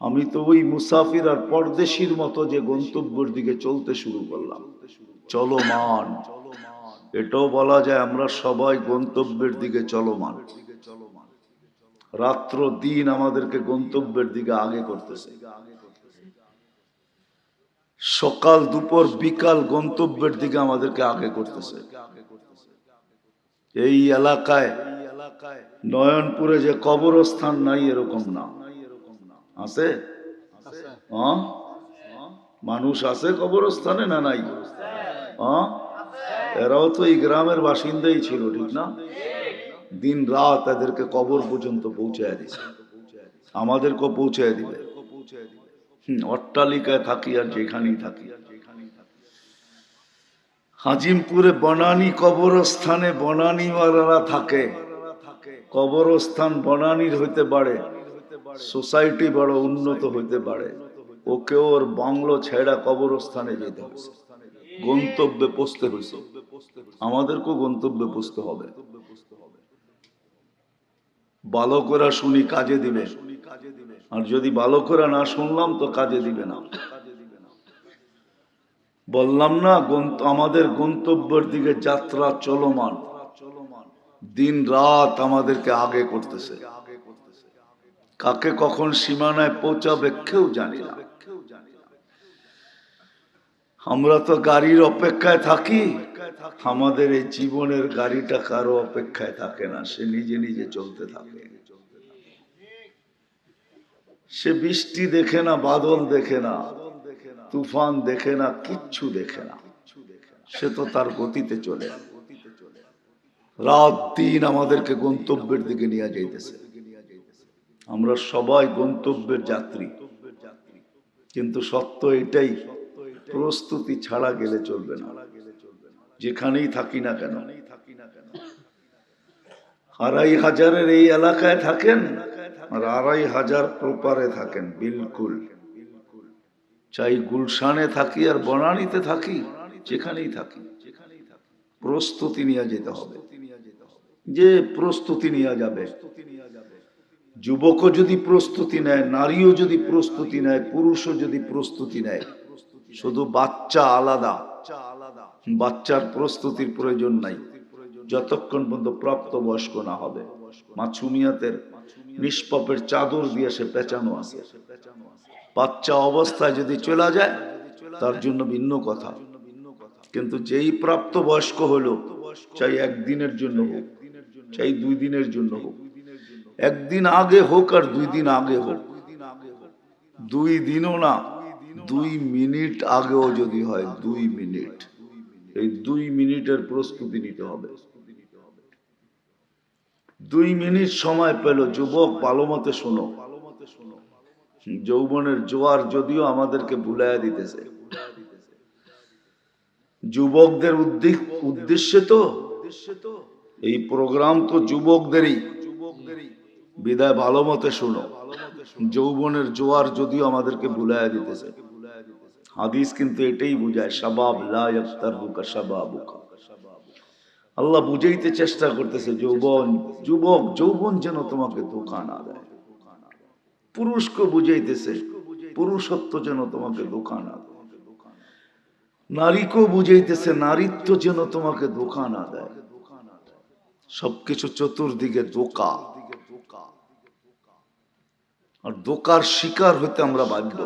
আমি তো ওই মুসাফির আর পরদেশির মতো যে গন্তব্যের দিকে চলতে শুরু করলাম। চলমান। এটাও বলা যায় আমরা সবাই গন্তব্যের দিকে চলমান। রাত্র দিন আমাদেরকে গন্তব্যের দিকে আগে করতেছে। সকাল দুপুর বিকাল গন্তব্যের দিকে আমাদেরকে আগে করতেছে। এই এলাকায় নয়নপুরে যে কবরস্থান নাই এরকম না। আছে? হ্যাঁ? মানুষ আছে কবরস্থানে না নাই? হ্যাঁ? এরাও তো এই গ্রামের বাসিন্দাই ছিল ঠিক না? দিন রাত এদেরকে কবর পর্যন্ত পৌঁছায় দিছে। আমাদেরকেও পৌঁছায় দিবে। অট্টালিকায় থাকি আর যেখানেই থাকি। হাজিমপুরে বনানী কবরস্থানে বনানীওয়ালারা থাকে। কবরস্থান বনানীর হইতে পারে সোসাইটি বড় উন্নত হইতে পারে। ওকে ওর বাংলো ছেড়া কবরস্থানে যেতে হয়েছে গন্তব্যে পৌঁছতে হয়েছে আমাদেরকেও গন্তব্যে পৌঁছতে হবে। বালকরা শুনি কাজে দিবে। আর যদি বালকরা না শুনলাম তো কাজে দিবে না। বললাম না আমাদের গন্তব্যের দিকে যাত্রা চলমান। দিন রাত আমাদেরকে আগে করতেছে। কাকে কখন সীমানায় পৌঁছাবে কেউ জানি না। আমরা তো গাড়ির অপেক্ষায় থাকি। আমাদের এই জীবনের গাড়িটা কারও অপেক্ষায় থাকে না, সে নিজে নিজে চলতে থাকে। সে বৃষ্টি দেখে না, বাদল দেখে না, তুফান দেখে না, কিচ্ছু দেখে না। সে তো তার গতিতে চলে। রাত দিন আমাদেরকে গন্তব্যের দিকে নিয়ে যাইতেছে। আমরা সবাই গন্তব্যের যাত্রী। কিন্তু সত্য এটাই, প্রস্তুতি ছাড়া গেলে চলবে না। যেখানেই থাকি না কেন। আড়াই হাজারের এই এলাকায় থাকেন আর আড়াই হাজার প্রপারে থাকেন, বিলকুল। চাই গুলশানে থাকি আর বনানীতে থাকি, যেখানেই থাকি। প্রস্তুতি নিয়ে যেতে হবে। যে প্রস্তুতি নিয়ে যাবে যুবকও যদি প্রস্তুতি নেয়, নারীও যদি প্রস্তুতি নেয়, পুরুষও যদি প্রস্তুতি নেয়, শুধু বাচ্চা আলাদা। বাচ্চার প্রস্তুতির প্রয়োজন নাই। যতক্ষণ পর্যন্ত প্রাপ্ত বয়স্ক না হবে। মাছুমিয়াতের নিষ্পাপের চাদর দিয়ে সে পেঁচানো আছে। বাচ্চা অবস্থায় যদি চলে যায়, তার জন্য ভিন্ন কথা। কিন্তু যেই প্রাপ্ত বয়স্ক হলো, চাই একদিনের জন্য হোক, চাই দুই দিনের জন্য হোক। একদিন আগে হোক আর দুই দিন আগে হোক। দুই দিনও না, দুই মিনিট আগেও যদি হয়, দুই মিনিট। এই দুই মিনিটের প্রস্তুতি নিতে হবে। দুই মিনিট সময় পেল। যুবক, ভালো মতে শোনো। যৌবনের জোয়ার যদিও আমাদেরকে ভুলাইয়া দিতেছে। যুবকদের উদ্দেশ্য উদ্দেশ্যে তো, এই প্রোগ্রাম তো যুবকদেরই। বিদায় ভালো মতে শোনো। যৌবনের জোয়ার যদিও আমাদেরকে ভুলাইয়া দিতেছে। হাদিস কিন্তু এটাই বুঝায় ইয়াফতারহুকা আল্লাহ বুঝাইতে চেষ্টা করতেছে, যৌবন, যুবক, যৌবন যেন তোমাকে দোকান না দেয়। পুরুষকে বুঝাইতেছে, পুরুষত্ব যেন তোমাকে দোকান না দেয়। নারীকেও বুঝাইতেছে, নারীত্ব যেন তোমাকে ধোকা না দেয়। সবকিছু চতুর্দিকে ধোকা। আর ধোকার শিকার হইতে আমরা বাধ্য।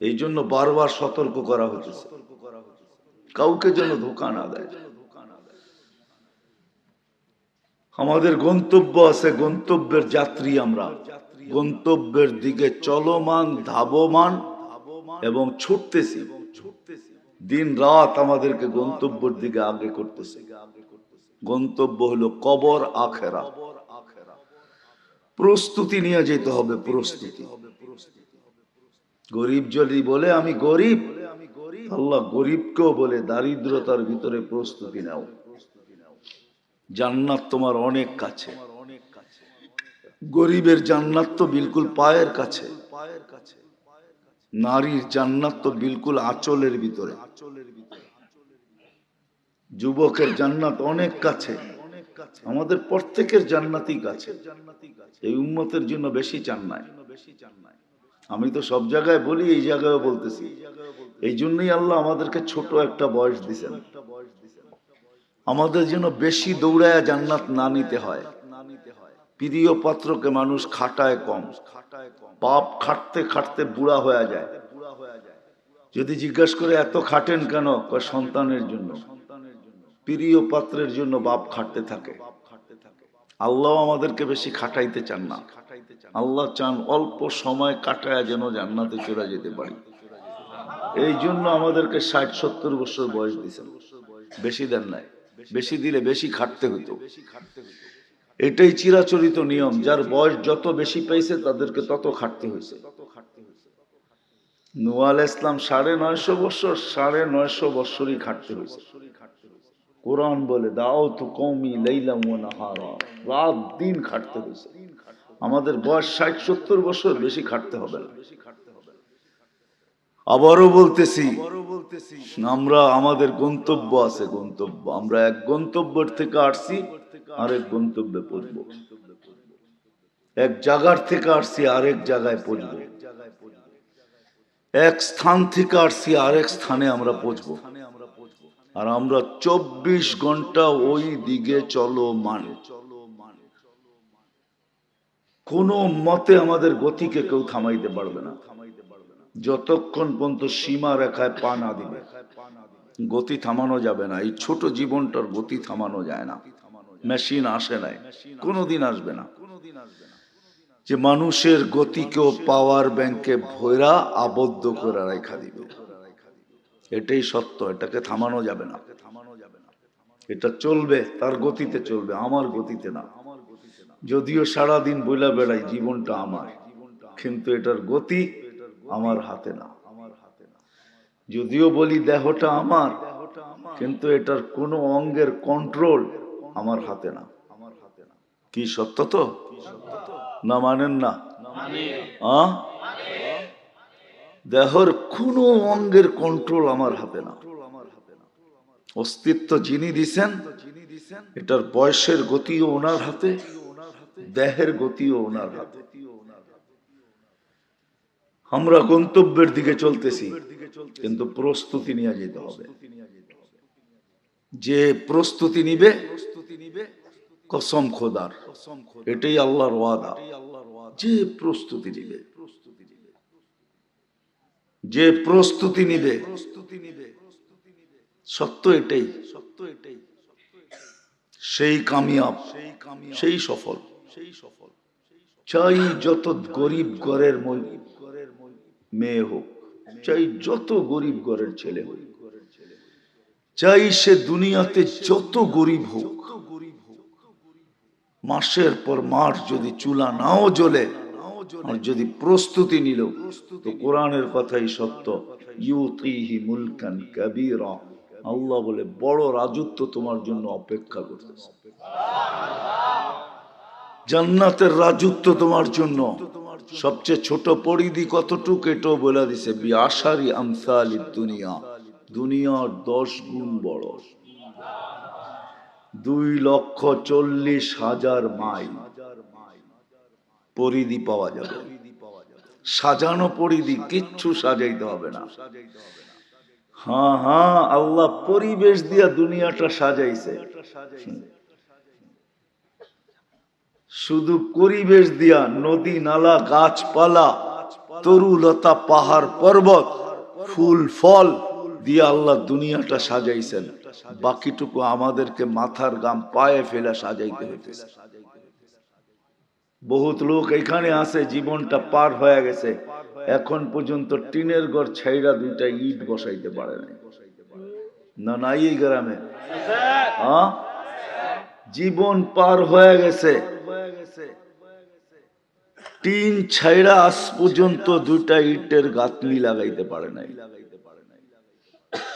এই জন্য বারবার সতর্ক করা হচ্ছে কাউকে যেন ধোকা না দেয়। আমাদের গন্তব্য আছে, গন্তব্যের যাত্রী আমরা। গন্তব্যের দিকে চলমান, ধাবমান এবং ছুটতেছি। দিন রাত আমাদেরকে গন্তব্যের দিকে আগে করতেছে। গন্তব্য হলো কবর আখেরা প্রস্তুতি নিয়ে যেতে হবে, প্রস্তুতি। গরিব যদি বলে, আমি গরিব, আল্লাহ গরিবকেও বলে, দারিদ্রতার ভিতরে প্রস্তুতি নাও। জান্নাত তোমার অনেক কাছে। গরিবের জান্নাত তো বিলকুল পায়ের কাছে। নারীর জান্নাত তো বিলকুল আঁচলের ভিতরে। যুবকের জান্নাত অনেক কাছে। আমাদের প্রত্যেকের জান্নাতই কাছে। এই উম্মতের জন্য বেশি চান নাই। আমি তো সব জায়গায় বলি এই জায়গায় বলতেছি। এই জন্যই আল্লাহ আমাদেরকে ছোট একটা বয়স দিছেন। আমাদের জন্য বেশি দৌড়ায় জান্নাত না নিতে হয়। প্রিয় পাত্রকে মানুষ খাটায় কম। পাপ খাটতে খাটতে বুড়া হয়ে যায়। যদি জিজ্ঞেস করে এত খাটেন কেন? সন্তানের জন্য। প্রিয় পাত্রের জন্য বাপ খাটতে থাকে। আল্লাহ আমাদেরকে বেশি খাটাইতে চান না। আল্লাহ চান অল্প সময় কাটায় যেন জান্নাতে চলে যেতে পারি। এই জন্য আমাদেরকে ষাট, সত্তর বছর বয়স দিয়েছেন। বেশি দেন নাই। বেশি দিলে বেশি খাটতে হতো। এটাই চিরাচরিত নিয়ম। যার বয়স যত বেশি পাইছে, তাদেরকে তত খাটতে হয়েছে। নুয়াল ইসলাম সাড়ে নয়শো বছর, সাড়ে নয়শো বছরই খাটতে হয়েছে। কোরআন বলে দাও তো কৌমি লাইলাম রাত দিন খাটতে হয়েছে। আমাদের বয়স ষাট, সত্তর বছর, বেশি খাটতে হবে না। আবারও বলতেছি, আমরা, আমাদের গন্তব্য আছে গন্তব্য। আমরা এক গন্তব্যের থেকে আসছি, আরেক গন্তব্যে পড়ব এক জায়গার থেকে আসছি, আরেক জায়গায় পৌঁছবো। এক স্থান থেকে আসছি, আরেক স্থানে আমরা পৌঁছবো। আর আমরা চব্বিশ ঘণ্টা ওই দিকে চলো মান। কোন মতে আমাদের গতিকে কেউ থামাইতে পারবে না। যতক্ষণ পর্যন্ত সীমা রেখায় পা না দিবে, গতি থামানো যাবে না। এই ছোট জীবনটার গতি থামানো যায় না। মেশিন আসে নাই, কোনোদিন আসবে না। যে মানুষের গতিকেও পাওয়ার ব্যাংকে ভৈরা আবদ্ধ করে রেখা দিবে। এটাই সত্য, এটাকে থামানো যাবে না। থামানো যাবে না এটা চলবে, তার গতিতে চলবে, আমার গতিতে না। আমার গতিতে না যদিও সারাদিন বইলা বেড়াই, জীবনটা আমার, কিন্তু এটার গতি আমার হাতে না। আমার হাতে না যদিও বলি দেহটা আমার, কিন্তু এটার কোনো অঙ্গের কন্ট্রোল আমার হাতে না। আমার হাতে না কি সত্য তো? না মানেন না। আহ? দেহর কোনো অঙ্গের কন্ট্রোল আমার হাতে না। অস্তিত্ব যিনি দিছেন, এটার বয়সের গতিও ওনার হাতে, দেহের গতিও ওনার হাতে। আমরা গন্তব্যের দিকে চলতেছি, কিন্তু প্রস্তুতি নিয়ে যেতে হবে। যে প্রস্তুতি নিবে, কসম খোদার, এটাই আল্লাহর ওয়াদা। যে প্রস্তুতি নিবে যে প্রস্তুতি নিবে। সত্য এটাই। সত্য এটাই সেই কামিয়াব, সেই সফল। সেই সফল চাই যত গরিব ঘরের মেয়ে হোক, চাই যত গরিব ঘরের ছেলে হোক, চাই সে দুনিয়াতে যত গরিব হোক, মাসের পর মাস যদি চুলা নাও জ্বলে যদি প্রস্তুতি নিল তো কোরআনের কথাই সত্য। ইউতিহি মুলকান কাবীরা। আল্লাহ বলে বড় রাজত্ব তোমার জন্য অপেক্ষা করতেছে। জান্নাতের রাজত্ব তোমার জন্য। সবচেয়ে ছোট পরিধি কতটুক এটাও বলে দিছে বিআশারি আমসালি দুনিয়া। দুনিয়ার দশ গুণ বড়। দুই লক্ষ চল্লিশ হাজার মাইল। পরিধি পাওয়া যাবে। সাজানো পরিধি কিচ্ছু সাজাইতে হবে না। হ্যাঁ হ্যাঁ আল্লাহ পরিবেশ দিয়া দুনিয়াটা সাজাইছে। শুধু পরিবেশ দিয়া নদী, নালা, গাছপালা, তরুলতা, পাহাড়, পর্বত, ফুল, ফল দিয়ে আল্লাহ দুনিয়াটা সাজাইছেন। বাকিটুকু আমাদেরকে মাথার গাম পায়ে ফেলে সাজাইতে হইতেছে। বহুত লোক এখানে আসে, জীবনটা পার হয়ে গেছে। এখন পর্যন্ত টিনের ঘর ছাইরা দুইটা ইট বসাইতে পারে নাই। না নাই এই গ্রামে? হ্যাঁ? জীবন পার হয়ে গেছে। টিন ছাইরা আজ পর্যন্ত দুইটা ইটের গাঁথনি লাগাইতে পারে নাই।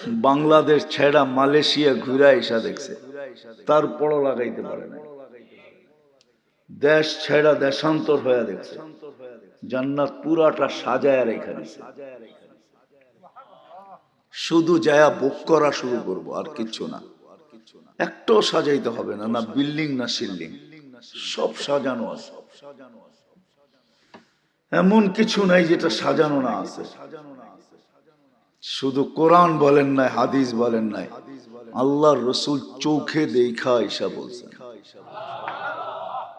বাংলাদেশ ছেড়া মালয়েশিয়া ঘুরা এসা দেখছে। তারপরও লাগাইতে পারে নাই। দেশ ছেড়া দেশান্তর হয়ে দেখছে জান্নাত পুরাটা সাজায় রেখে দিছে। শুধু যায়া বুক করা শুরু করব, আর কিচ্ছু না। একটাও সাজাইতে হবে না না বিল্ডিং, না সিল্ডিং। সব সাজানো আছে। এমন কিছু নাই যেটা সাজানো না আছে। শুধু কোরআন বলেন নাই, হাদিস বলেন নাই। আল্লাহর রসুল চোখে দেখা ঈশা বলছেন।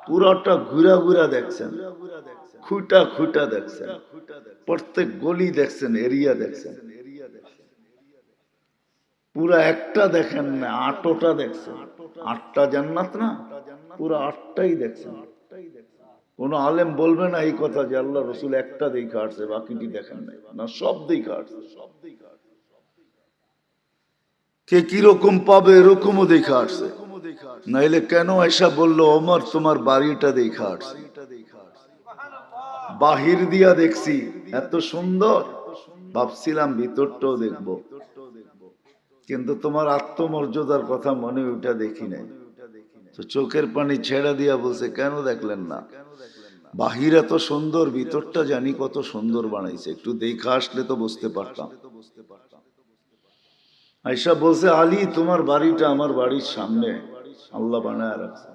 পুরাটা ঘুরা ঘুরা দেখছেন। খুঁটা খুঁটা দেখছেন। প্রত্যেক গলি দেখছেন, এরিয়া দেখছেন। পুরা একটা দেখেন না, আটটা দেখছেন। আটটা জান্নাত না? পুরো আটটাই দেখছেন। কোন আলেম বলবে না এই কথা যে আল্লাহ রসুল একটা দেখা আসছে, বাকিটি দেখেন নাই। না, সব দেখা আসছে। কে কীরকম পাবে এরকমও দেখা আসছে। নাইলে কেন এসা বলল, অমর, তোমার বাড়িটা দেখা বাহির দিয়া দেখছি, এত সুন্দর। ভাবছিলাম ভিতরটাও দেখব। কিন্তু তোমার আত্মমর্যাদার কথা মনে ওইটা দেখি নাই। তো চোখের পানি ছেড়ে দিয়া বলছে, কেন দেখলেন না? বাহির এত সুন্দর, ভিতরটা জানি কত সুন্দর বানাইছে। একটু দেখা আসলে তো বুঝতে পারতাম। আয়সা বলছে, আলী, তোমার বাড়িটা আমার বাড়ির সামনে। আল্লাহ বানায় রাখছে।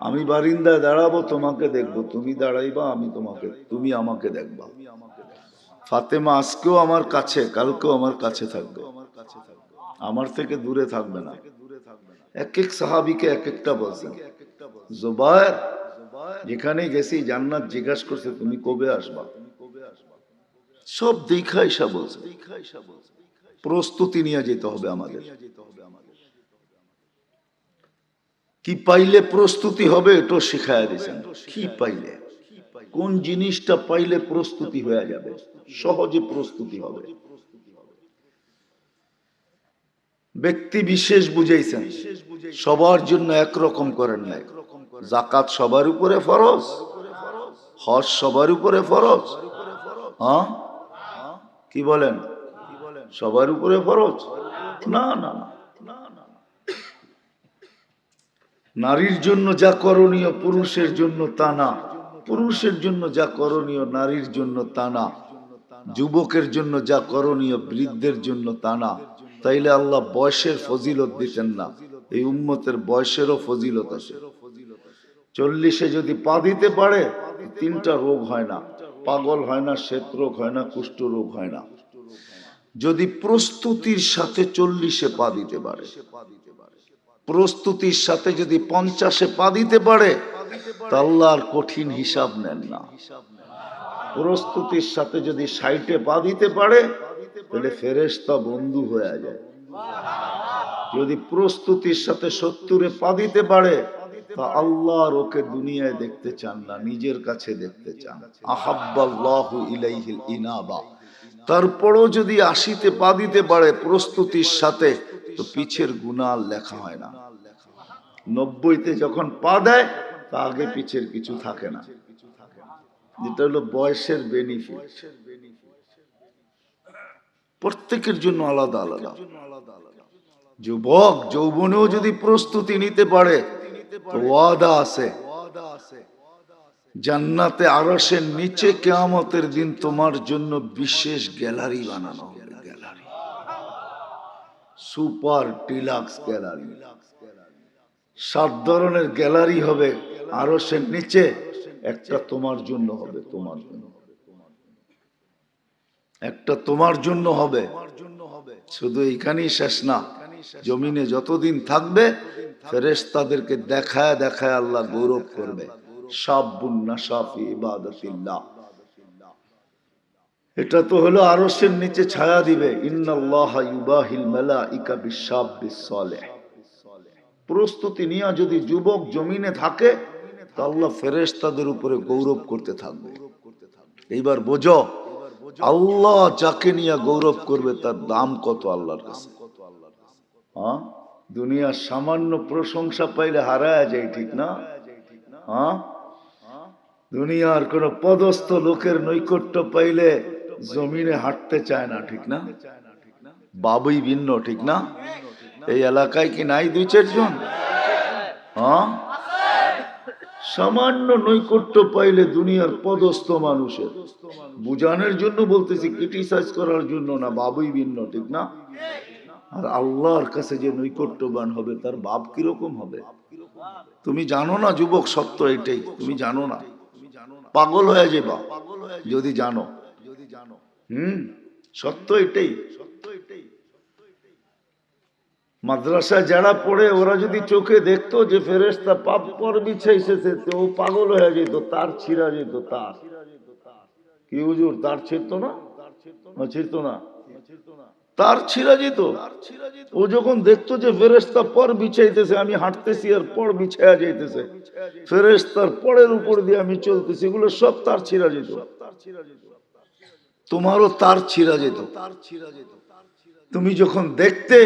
আমি বারিন্দায় দাঁড়াবো, তোমাকে দেখব। তুমি দাঁড়াইবা, আমি তোমাকে তুমি আমাকে দেখবা। ফাতেমা আজকেও আমার কাছে, কালকেও আমার কাছে থাকবে। আমার থেকে দূরে থাকবে না। এক এক সাহাবিকে এক একটা বলছেন জোবায়ের যেখানে গেছি, জান্নাত জিজ্ঞাসা করছে, তুমি কবে আসবা? সব দেখা ইসা বলছে। প্রস্তুতি নিয়ে যেতে হবে আমাদের। কি পাইলে প্রস্তুতি হবে, এটাও শিখায় দিয়েছেন। কি পাইলে? কোন জিনিসটা পাইলে প্রস্তুতি হয়ে যাবে? সহজে প্রস্তুতি হবে। ব্যক্তি বিশেষ বুঝাইছেন, সবার জন্য একরকম করেন নাই। জাকাত সবার উপরে ফরজ, হজ সবার উপরে ফরজ। হ্যাঁ? কি বলেন? সবার উপরে ফরজ? না না না। নারীর জন্য যা করণীয় পুরুষের জন্য তা না। পুরুষের জন্য যা করণীয় নারীর জন্য তা না। যুবকের জন্য যা করণীয় বৃদ্ধের জন্য তা না। তাইলে আল্লাহ বয়সের ফজিলত দিতেন না। এই উম্মতের বয়সেরও ফজিলত আছে। চল্লিশে যদি পা দিতে পারে, তিনটা রোগ হয় না। পাগল হয় না, শ্বেত রোগ হয় না, কুষ্ঠ রোগ হয় না। যদি প্রস্তুতির সাথে চল্লিশে পা দিতে পারে প্রস্তুতির সাথে যদি পঞ্চাশে পা দিতে পারে, তা আল্লাহর কঠিন হিসাব নেন না। প্রস্তুতির সাথে যদি সাইটে পা দিতে পারে, তাহলে ফেরেস্তা বন্ধু হয়ে যায়। যদি প্রস্তুতির সাথে সত্তরে পা দিতে পারে, তা আল্লাহর ওকে দুনিয়ায় দেখতে চান না, নিজের কাছে দেখতে চান। আহাব্বাল্লাহু তারপরও যদি আশিতে পা দিতে পারে প্রস্তুতির সাথে তো পিছের গুণা লেখা হয় না। নব্বইতে যখন পা দেয়, তা আগে পিছের কিছু থাকে না। যেটা হলো বয়সের বেনিফিট প্রত্যেকের জন্য আলাদা আলাদা। যুবক যৌবনেও যদি প্রস্তুতি নিতে পারে ওয়াদা আছে। জান্নাতে আরসের নিচে কেয়ামতের দিন তোমার জন্য বিশেষ গ্যালারি বানানো হবে। Super deluxe gallery. সাত ধরনের গ্যালারি হবে আরসের নিচে, একটা তোমার জন্য হবে, তোমার জন্য একটা তোমার জন্য হবে। শুধু এখানেই শেষ না, জমিনে যতদিন থাকবে ফেরেস তাদেরকে দেখায় দেখায় আল্লাহ গৌরব করবে। এটা তো হলো আরসের নিচে ছায়া দিবে। প্রস্তুতি নিয়ে যদি যুবক জমিনে থাকে আল্লাহ ফেরেস তাদের উপরে গৌরব করতে থাকবে। এইবার বোঝো, আল্লাহ যাকে নিয়ে গৌরব করবে, তার দাম কত আল্লাহর কাছে? হ্যাঁ দুনিয়ার সামান্য প্রশংসা পাইলে হারায় যায়, ঠিক না? দুনিয়ার কোন পদস্থ লোকের নৈকট্য পাইলে জমিনে হাঁটতে চায় না ঠিক না? বাবুই ভিন্ন ঠিক না? এই এলাকায় কি নাই দুই চারজন? হ্যাঁ? সামান্য নৈকট্য পাইলে দুনিয়ার পদস্থ মানুষের। বুঝানোর জন্য বলতেছি ক্রিটিসাইজ করার জন্য না বাবুই ভিন্ন ঠিক না? আর আল্লাহর কাছে যে নৈকট্যবান হবে তার বাপ কীরকম হবে? তুমি জানো না যুবক সত্য এটাই তুমি জানো না? পাগল হয়ে যে যাবা যদি জানো। হুম, সত্য এটাই। মাদ্রাসায় যারা পড়ে, ওরা যদি চোখে দেখতো যে ফেরেস্তা পাপ পর বিছাইছে তো ও পাগল হয়ে যেত, তার ছিঁড়া যেত, তার। কি হুজুর, তার ছিঁড়তো না? না না। তার ছিঁড়া যেত। ও যখন দেখতো যে ফেরেস্তা পর বিছাইতেছে আমি হাঁটতেছি আর পর বিছায়া যাইতেছে। ফেরেস্তার পরের উপর দিয়ে আমি চলতেছি, এগুলো সব তার ছিঁড়া যেত। তোমারও তার ছিঁড়া যেত। তুমি যখন দেখতে,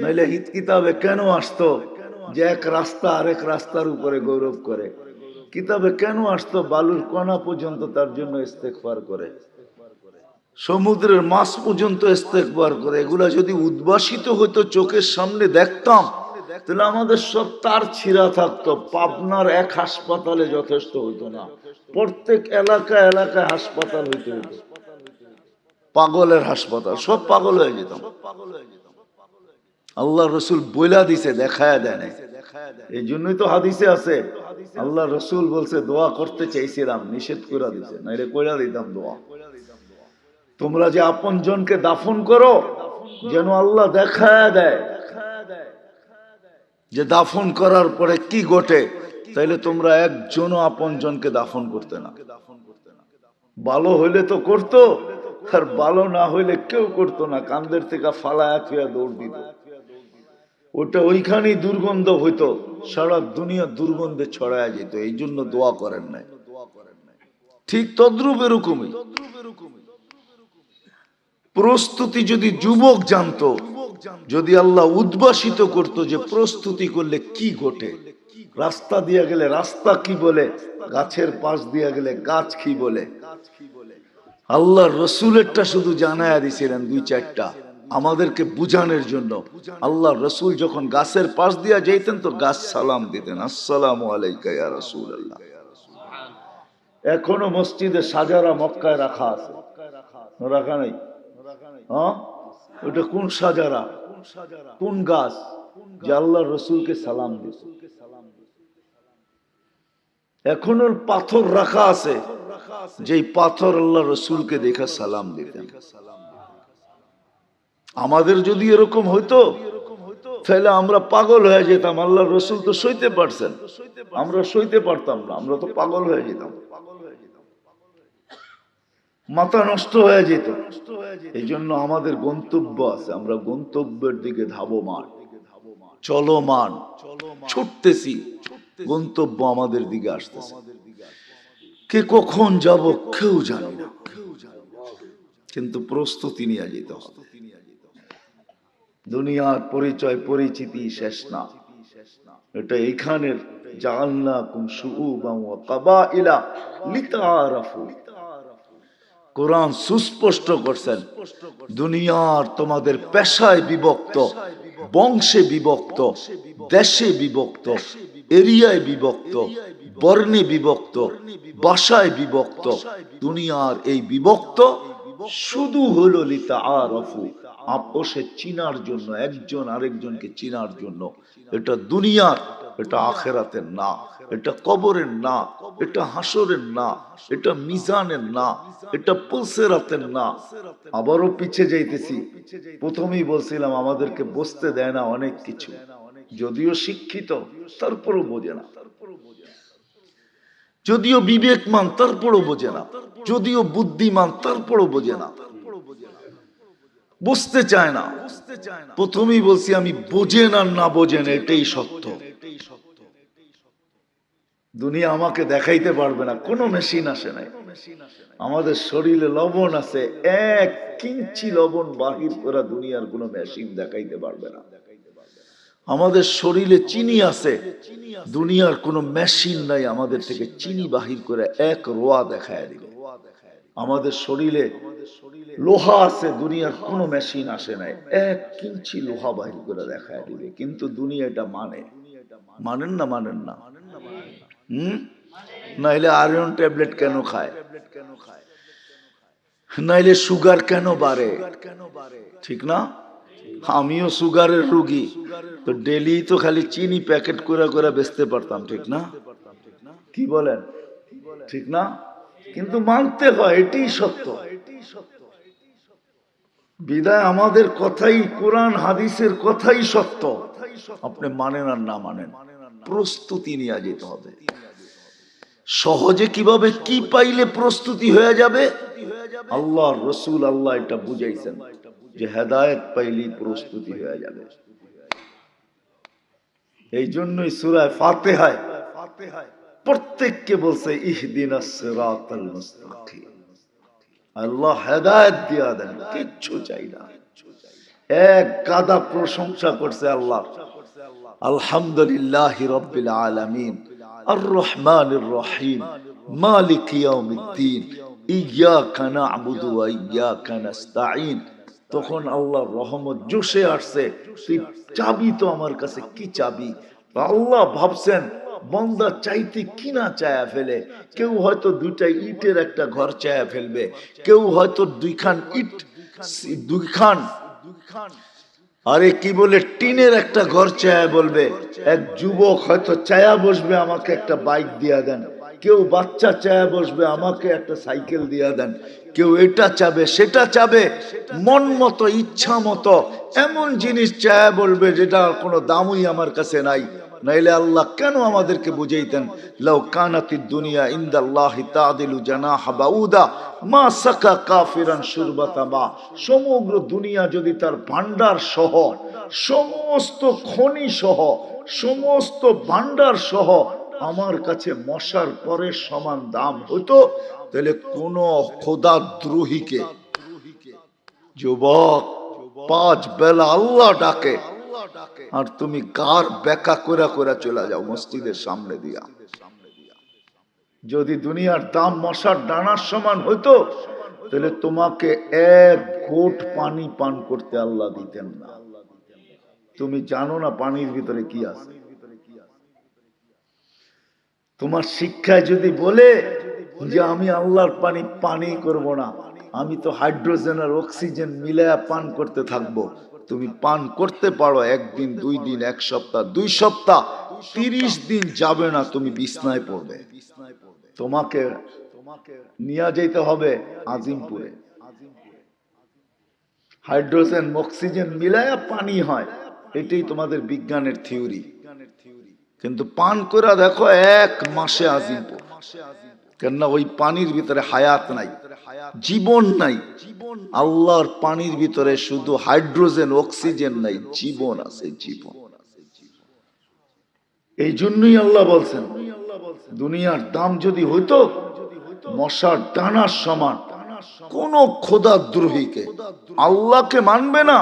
নইলে হিত কিতাবে কেন আসতো যে এক রাস্তা আরেক রাস্তার উপরে গৌরব করে? কিতাবে কেন আসতো বালুর কণা পর্যন্ত তার জন্য ইস্তেকবার করে? সমুদ্রের মাছ পর্যন্ত ইস্তেকবার করে। এগুলা যদি উদ্ভাসিত হতো চোখের সামনে দেখতাম, তাহলে আমাদের সব তার ছিঁড়া থাকতো। পাবনার এক হাসপাতালে যথেষ্ট হইতো না। প্রত্যেক এলাকা এলাকায় হাসপাতাল হইতে হইতো। পাগলের হাসপাতাল, সব পাগল হয়ে যেতাম। আল্লাহ রসুল বইলা দিছে, দেখায় দেয় এই জন্যই তো হাদিসে আছে। আল্লাহ রসুল বলছে, দোয়া করতে চাইছিলাম নিষেধ করে দিছে, নাইলে কইরা দিতাম দোয়া। তোমরা যে আপন জনকে দাফন করো, যেন আল্লাহ দেখায় দেয়। যে দাফন করার পরে কি ঘটে, তাইলে তোমরা একজনও আপন জনকে দাফন করতে না। ভালো হইলে তো করতো। আর ভালো না হইলে কেউ করতো না, কান্দের থেকে ফালায়া থুয়া দৌড় দিত। ওটা ওইখানেই দুর্গন্ধ হইতো, সারা দুনিয়া দুর্গন্ধে ছড়ায় যেত, এই জন্য দোয়া করেন নাই। ঠিক তদ্রুপ এরকমই। প্রস্তুতি যদি যুবক জানতো, যদি আল্লাহ উদ্ভাসিত করত যে প্রস্তুতি করলে কি ঘটে? রাস্তা দিয়া গেলে রাস্তা কি বলে? গাছের পাশ দিয়া গেলে গাছ কি বলে? আল্লাহ রসুলেরটা শুধু জানায়া দিছিলেন দুই চারটা। আমাদেরকে বুঝানোর জন্য। আল্লাহ রসুল যখন গাছের পাশ দিয়া যেতেন তো গাছ সালাম দিতেন। আসসালাম আলাইকা এখনও মসজিদে সাজারা মক্কায় রাখা আছে। রাখা নাই? হ্যাঁ? ওটা কোন সাজারা? কোন গাছ? যে আল্লাহ রসুলকে সালাম দিছে। এখনও পাথর রাখা আছে। যেই পাথর আল্লাহ রসুলকে দেখা সালাম দিতেন। আমাদের যদি এরকম হইতো, তাহলে আমরা পাগল হয়ে যেতাম। আল্লাহ রসুল তো সইতে পারছেন। আমরা সইতে পারতাম না, আমরা তো পাগল হয়ে যেতাম। মাথা নষ্ট হয়ে যেত। এই জন্য আমাদের গন্তব্য আছে, আমরা গন্তব্যের দিকে ধাবমান, চলমান, ছুটতেছি। গন্তব্য আমাদের দিকে আসতেছে। কে কখন যাব কেউ জানি না। কিন্তু প্রস্তুতি নিয়ে যেতে দুনিয়ার পরিচয়, পরিচিতি শেষ না। এটা এইখানের কোরআন সুস্পষ্ট করছেন, দুনিয়ার তোমাদের পেশায় বিভক্ত, বংশে বিভক্ত, দেশে বিভক্ত, এরিয়ায় বিভক্ত বর্ণে বিভক্ত বাসায় বিভক্ত, দুনিয়ার এই বিভক্ত শুধু হলো লিতা আরফু আপোষে চিনার জন্য, একজন আরেকজনকে চিনার জন্য। এটা দুনিয়ার, এটা আখেরাতের না। এটা কবরের না, এটা হাসরের না, এটা মিজানের না, এটা পুলসেরাতের না। আবারও পিছিয়ে যাইতেছি। প্রথমেই বলছিলাম, আমাদেরকে বসতে দেয় না অনেক কিছু। যদিও শিক্ষিত, তারপরও বোঝে না। যদিও বিবেকমান, তারপরও বোঝে না। যদিও বুদ্ধিমান, তারপরও বোঝে না। বুঝতে চায় না। প্রথমেই বলছি, আমি বোঝেন আর না বোঝেন এটাই সত্য। দুনিয়া আমাকে দেখাইতে পারবে না, কোনো মেশিন আসে নাই। আমাদের শরীরে লবণ আছে, এক কিঞ্চি লবণ বাহির করা দুনিয়ার কোনো মেশিন দেখাইতে পারবে না। আমাদের শরীরে চিনি আছে। দুনিয়ার কোনো মেশিন নাই আমাদের থেকে চিনি বাহির করে এক রোয়া দেখায় দিবে। আমাদের শরীরে লোহা আছে, দুনিয়ার কোনো মেশিন আসে নাই। এক কিঞ্চি লোহা বাহির করে দেখায় দিবে, কিন্তু দুনিয়া এটা মানে। মানেন না মানেন না? হুম? নাইলে আয়রন ট্যাবলেট কেন খায়? নাইলে সুগার কেন বাড়ে? ঠিক না? আমিও সুগারের রুগী। তো ডেলি তো খালি চিনি প্যাকেট করে করে বেচতে পারতাম, ঠিক না? কি বলেন? ঠিক না? কিন্তু মানতে হয়, এটাই সত্য। বিদায় আমাদের কথাই, কোরআন, হাদিসের কথাই সত্য। আপনি মানেন আর না মানেন, প্রস্তুতি নিয়ে যেতে হবে। সহজে কীভাবে, কি পাইলে প্রস্তুতি হয়ে যাবে? আল্লাহ, রসুল আল্লাহ এটা বুঝাইছেন। যে হেদায়েত পাইলেই প্রস্তুতি হয়ে যাবে। এই জন্যই সুরায় ফাতেহায় প্রত্যেককে বলছে, ইহদিন আল্লাহ হেদায়ত দিয়া দেন, কিচ্ছু চাই না। এক গাদা প্রশংসা করছে আল্লাহ। আলহামদুলিল্লাহ রব্বিল আলামিন। আর রহমান রহিম। মালিক ইয়াউমিদ্দিন। ইয়াকা না'বুদু ওয়া ইয়াকা নাস্তাঈন। তখন আল্লাহর রহমত জোশে আসছে। তুই চাবি তো আমার কাছে, কি চাবি? আল্লাহ ভাবছেন, বন্দা চাইতে কি না চায়া ফেলে? কেউ হয়তো দুইটা ইটের একটা ঘর চায়া ফেলবে। কেউ হয়তো দুইখান ইট, দুইখান, আরে কি বলে, টিনের একটা ঘর চায়া বলবে। এক যুবক হয়তো চায়া বসবে, আমাকে একটা বাইক দিয়া দেন। কেউ বাচ্চা চায়া বসবে, আমাকে একটা সাইকেল দিয়া দেন। কেউ এটা চাবে, সেটা চাবে, মন মতো, ইচ্ছা মতো, এমন জিনিস চায়া বলবে যেটা কোনো দামই আমার কাছে নাই। নাইলে আল্লাহ কেন আমাদেরকে বুঝাইতেন? লাউ কানাতি দুনিয়া ইন্দাল্লাহি তাদিলু জানাহা বাউদা, মা সাকা কাফিরান শুরবাতা মা। সমগ্র দুনিয়া যদি তার ভান্ডার সহ, সমস্ত খনি সহ, সমস্ত ভান্ডার সহ আমার কাছে মশার পরে সমান দাম হতো তাহলে কোন খোদা দ্রোহীকে যুবক, পাঁচ বেলা আল্লাহ ডাকে, আর তুমি গার বেকা করে করে চলে যাও মসজিদের সামনে দিয়া। যদি দুনিয়ার দাম মশার ডানার সমান হইতো, তাহলে তোমাকে এক ঘোট পানি পান করতে আল্লাহ দিতেন না। তুমি জানো না পানির ভিতরে কি আছে? তোমার শিক্ষায় যদি বলে যে আমি আল্লাহর পানি পানি করব না, আমি তো হাইড্রোজেন আর অক্সিজেন মিলায়া পান করতে থাকব। তুমি পান করতে পারো একদিন, দুই দিন, এক সপ্তাহ, দুই সপ্তাহ, তিরিশ দিন যাবে না, তুমি বিছনায় পড়বে। তোমাকে নিয়ে যেতে হবে আজিমপুরে। হাইড্রোজেন, অক্সিজেন মিলায়া পানি হয়, এটাই তোমাদের বিজ্ঞানের থিওরি। কিন্তু পান করে দেখো এক মাসে আজিমপুর কেননা ওই পানির ভিতরে হায়াত নাই, জীবন নাই। আল্লাহর পানির ভিতরে শুধু হাইড্রোজেন, অক্সিজেন নাই, জীবন আছে, জীবন। এই জন্যই আল্লাহ বলছেন, দুনিয়ার দাম যদি হইতো, মশার ডানার সমান, কোন খোদা দ্রোহীকে আল্লাহকে মানবে না,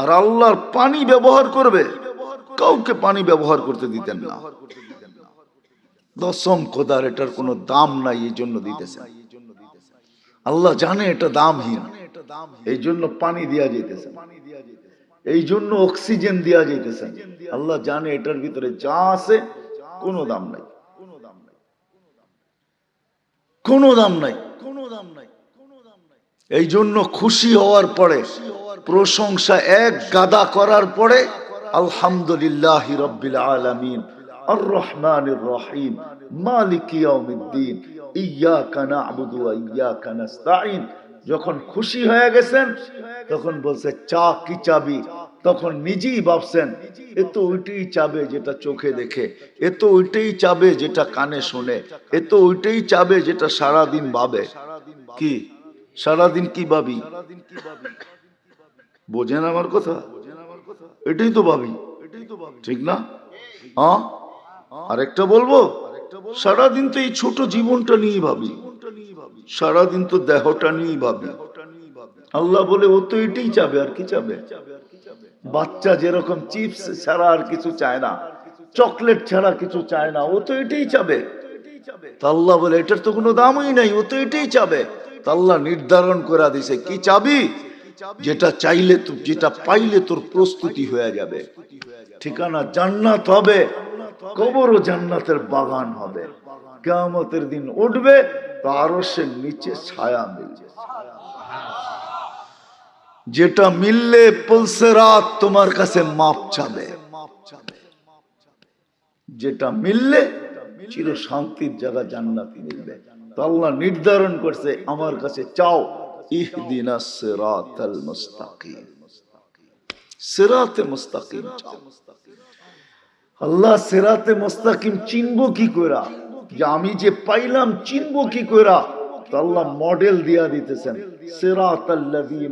আর আল্লাহর পানি ব্যবহার করবে। কাউকে পানি ব্যবহার করতে দিতেন না। দশম খোদার এটার কোনো দাম নাই, এই জন্য দিতেছেন। আল্লাহ জানে এটা দামহীন। এই জন্য পানি দেওয়া যেতেছে এই জন্য অক্সিজেন দেওয়া যেতেছে আল্লাহ জানে এটার ভিতরে যা আছে কোনো দাম নাই কোনো দাম নাই। কোনো দাম নাই। এই জন্য খুশি হওয়ার পরে, প্রশংসা এক গাদা করার পরে আলহামদুলিল্লাহ রব্বিল আলামিন আর রহমান রহিম মালিক যখন খুশি হয়ে গেছেন, তখন বলছে, চা কি চাবি? তখন নিজেই ভাবছেন, এ তো ওইটাই চাবে যেটা চোখে দেখে, এ তো ওইটাই চাবে যেটা কানে শুনে, এ তো ওইটাই চাবে যেটা সারাদিন ভাবে। কি? সারাদিন কি ভাবি? বোঝেন আমার কথা? এটাই তো ভাবি। ঠিক না? হ্যাঁ? আরেকটা বলব? সারাদিন তো এই ছোট জীবনটা নিয়ে ভাবি। সারাদিন তো দেহটা নিয়ে ভাবি। আল্লাহ বলে, ও তো এটাই চাবে, আর কি চাবে? বাচ্চা যেরকম চিপস ছাড়া আর কিছু চায় না, চকলেট ছাড়া কিছু চায় না, ও তো এটাই চাবে। আল্লাহ বলে, এটার তো কোনো দামই নাই, ও তো এটাই চাবে। আল্লাহ নির্ধারণ করে দিছে, কি চাবি? যেটা চাইলে তো যেটা পাইলে তোর প্রস্তুতি হয়ে যাবে। ঠিকানা জান্নাত হবে, কবরও জান্নাতের বাগান হবে। কেয়ামতের দিন উঠবে তো আরও সে নিচে ছায়া মিলবে। যেটা মিললে পলসে রাত তোমার কাছে মাপ চাবে। যেটা মিললে চির শান্তির জায়গা জান্নাতি মিলবে। তো আল্লাহ নির্ধারণ করছে, আমার কাছে চাও সিরাতে আল্লাহ সিরাতে কি কইরা? যে আমি যে পাইলাম চিনবো কি কইরা? আল্লাহ মডেল দিয়া দিতেছেন।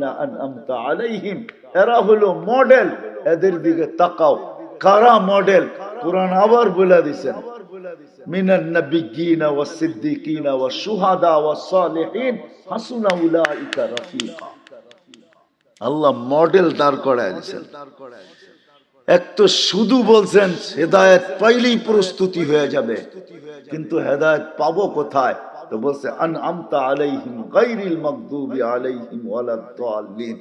আনআমতা আলাইহিম। এরা হলো মডেল এদের দিকে তাকাও। কারা মডেল কোরআন আবার বলে দিছেন। মিনান ওয়াস সিদ্দিকিনা ওয়াস শুহাদা ওয়াস সালিহিন, হাসুনা উলাইকা রাফিকা। আল্লাহ মডেল দাঁড় করায় দিছেন। এক তো শুধু বলছেন, হেদায়েত পাইলেই প্রস্তুতি হয়ে যাবে। কিন্তু হেদায়েত পাবো কোথায়? তো বলছে আন আমতা আলাইহিম গায়রিল মাগদুবি আলাইহিম ওয়ালাদ-দাল্লিন।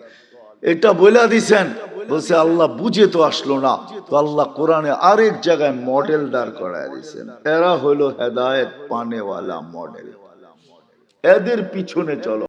এটা বলে দিছেন। বলছে, আল্লাহ বুঝে তো আসলো না। তো আল্লাহ কোরআনে আরেক জায়গায় মডেল দাঁড় করায় দিছেন। এরা হলো হেদায়ত পানেওয়ালা মডেল এদের পিছনে চলো।